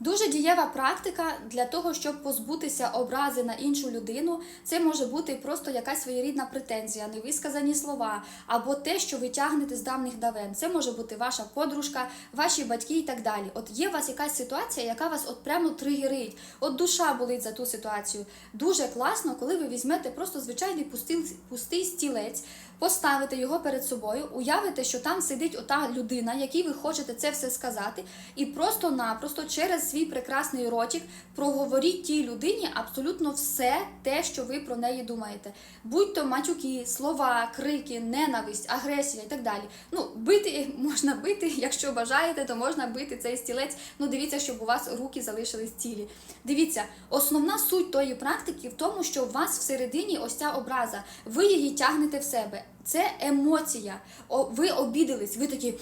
Дуже дієва практика для того, щоб позбутися образи на іншу людину. Це може бути просто якась своєрідна претензія, невисказані слова або те, що ви тягнете з давніх давен. Це може бути ваша подружка, ваші батьки і так далі. От є у вас якась ситуація, яка вас от прямо тригерить. От душа болить за ту ситуацію. Дуже класно, коли ви візьмете просто звичайний пустий стілець. Поставите його перед собою, уявите, що там сидить ота людина, якій ви хочете це все сказати, і просто-напросто через свій прекрасний ротик проговоріть тій людині абсолютно все те, що ви про неї думаєте. Будь то матюки, слова, крики, ненависть, агресія і так далі. Ну, бити можна бити, якщо бажаєте, то можна бити цей стілець. Ну, дивіться, щоб у вас руки залишились цілі. Дивіться, основна суть тої практики в тому, що у вас всередині ось ця образа, ви її тягнете в себе. Це емоція. О, ви обідались, ви такі.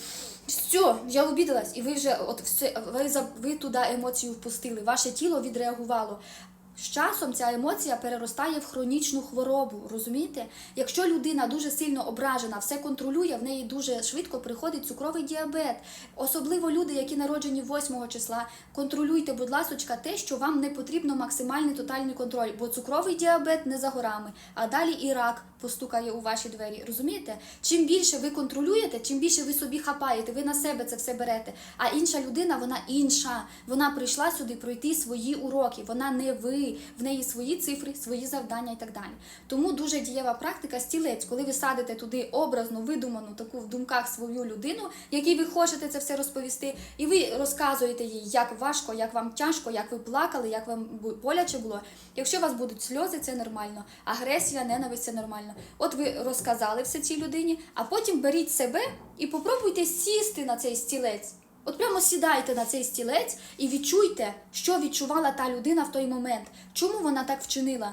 Все, я обідалась, і ви вже от все, ви, ви туди емоцію впустили, ваше тіло відреагувало. З часом ця емоція переростає в хронічну хворобу. Розумієте? Якщо людина дуже сильно ображена, все контролює, в неї дуже швидко приходить цукровий діабет. Особливо люди, які народжені 8 числа, контролюйте, будь ласочка, те, що вам не потрібно максимальний тотальний контроль, бо цукровий діабет не за горами, а далі і рак постукає у ваші двері. Розумієте? Чим більше ви контролюєте, чим більше ви собі хапаєте, ви на себе це все берете. А інша людина, вона інша. Вона прийшла сюди пройти свої уроки. Вона не ви, в неї свої цифри, свої завдання і так далі. Тому дуже дієва практика стілець, коли ви садите туди образну, видуману таку в думках свою людину, якій ви хочете це все розповісти, і ви розказуєте їй, як важко, як вам тяжко, як ви плакали, як вам боляче було. Якщо у вас будуть сльози, це нормально. Агресія, ненависть це нормально. От ви розказали все цій людині, а потім беріть себе і попробуйте сісти на цей стілець. От прямо сідайте на цей стілець і відчуйте, що відчувала та людина в той момент, чому вона так вчинила.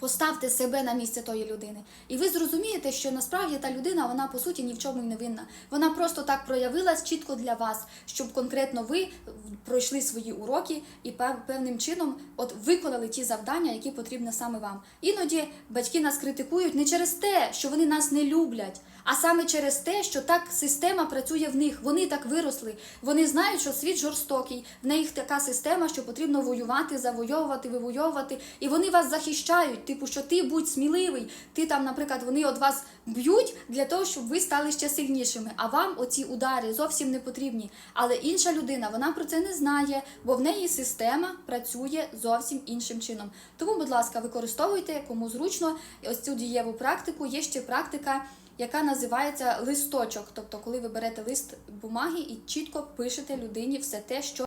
Поставте себе на місце тої людини, і ви зрозумієте, що насправді та людина вона по суті ні в чому й не винна. Вона просто так проявилась чітко для вас, щоб конкретно ви пройшли свої уроки і певним чином от виконали ті завдання, які потрібні саме вам. Іноді батьки нас критикують не через те, що вони нас не люблять, а саме через те, що так система працює в них. Вони так виросли. Вони знають, що світ жорстокий. В них така система, що потрібно воювати, завойовувати, вивойовувати, і вони вас захищають. Типу, що ти будь сміливий. Ти там, наприклад, вони от вас б'ють для того, щоб ви стали ще сильнішими. А вам оці удари зовсім не потрібні. Але інша людина вона про це не знає, бо в неї система працює зовсім іншим чином. Тому, будь ласка, використовуйте кому зручно ось цю дієву практику. Є ще практика яка називається листочок. Тобто, коли ви берете лист бумаги і чітко пишете людині все те, що